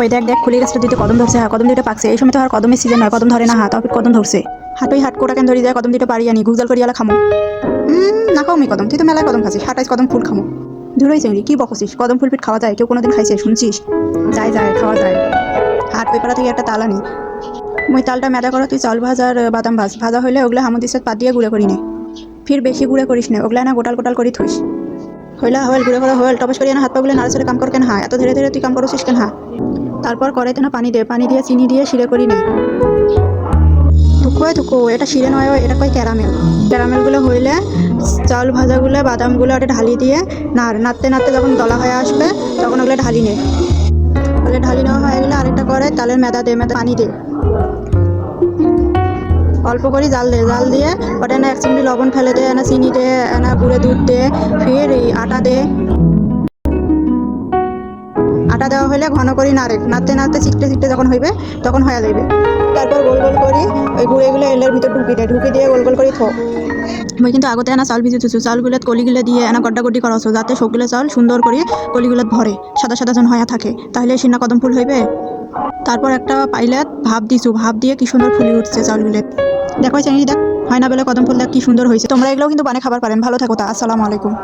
ওই দেখ দেখ, খুলে গেছে দিতে কদম ধরছে হ্যাঁ কদম দুটো পাকছে। এই সময় তো আর কদমের সিজন নয়, কদম ধরে না হাত অফিস কদম ধরছে। হাটই হাট কোটা কেন ধরি যায়, কদম দুটো পারি আনি গুগল করি আলা খামো। না খাও মি কদম, তুই তো মেলায় কদম খাচ্ছিস, হাটাইস কদম, ফুল খামো। ধুরই চিংড়ি কি বকছিস, কদম ফুল পিঠ খাওয়া যায়, কেউ কোনোদিন খাইছে, শুনছিস? যায় যায়, খাওয়া যায়। হাট ওই পাড়া থেকে একটা তাল আনি। মই তালটা মেদা করো, তুই চাল ভাজ আর বাদাম ভাজ। ভাজা হলে ওগুলো হামুদির সাথে পাত দিয়ে গুঁড়ে করি নে। ফির বেশি গুঁড়ে করিস না, ওগুলা না গোটাল গোটাল করি থইস। হইলা, হইল, গুঁড়ে করা হইল, টপস করিয়া না হাত পাগুলো নাড়াচাড়ে কাম কর কেন হা এত ধীরে ধীরে তুই কাম করছিস কেন হা তারপর কড়াইতে না পানি দে, পানি দিয়ে চিনি দিয়ে শিরে করি নে থুকোয় থুকো এটা শিরে নয় এটা কয় ক্যারামেল। ক্যারামেলগুলো হইলে চাউল ভাজাগুলো, বাদামগুলো ওটা ঢালি দিয়ে নাড়, নাড়তে নাড়তে যখন দলা হয়ে আসবে, তখন ওগুলো ঢালি নে। ওগুলো ঢালি নেওয়া হয়ে গেলে আরেকটা করে তালের মেদা দে, মেদা পানি দে। অল্প করে জাল দে, জাল দিয়ে ওটা না এক চিমটি লবণ ফেলে দে, না চিনি দে, না গুঁড়ে দুধ দে, ফের এই আটা দে। দেওয়া হলে ঘন করি নাড়ে। নাড়তে নাড়তে চিকটে চিকটে যখন হইবে, তখন হয়ে যাবে তারপর গোল গোল করি ওই গুঁড়েগুলো এলের ভিতর ঢুকি দে ঢুকি দিয়ে গোল গোল করে থো। মই কিন্তু আগতে এনা চাউল ভিজে থুছো। চাউলগুলোত কলিগুলো দিয়ে এনা গড্ডা গড্ডি করাছো যাতে সবগুলো চাউল সুন্দর করে কলিগুলোত ভরে সাদা সাদা যেন হয়ে থাকে। তাহলে সিনা কদম ফুল হইবে। তারপর একটা পাইলাত ভাপ দিছো। ভাপ দিয়ে কি সুন্দর ফুলে উঠছে চাউলগুলো দেখো চিংড়ি দেখ হয় না বেলে কদম ফুল দেখ কি সুন্দর হয়েছে তোমরা এগুলো কিন্তু বানিয়ে খাবার পারেন। ভালো থাকো তা। আসসালামু আলাইকুম।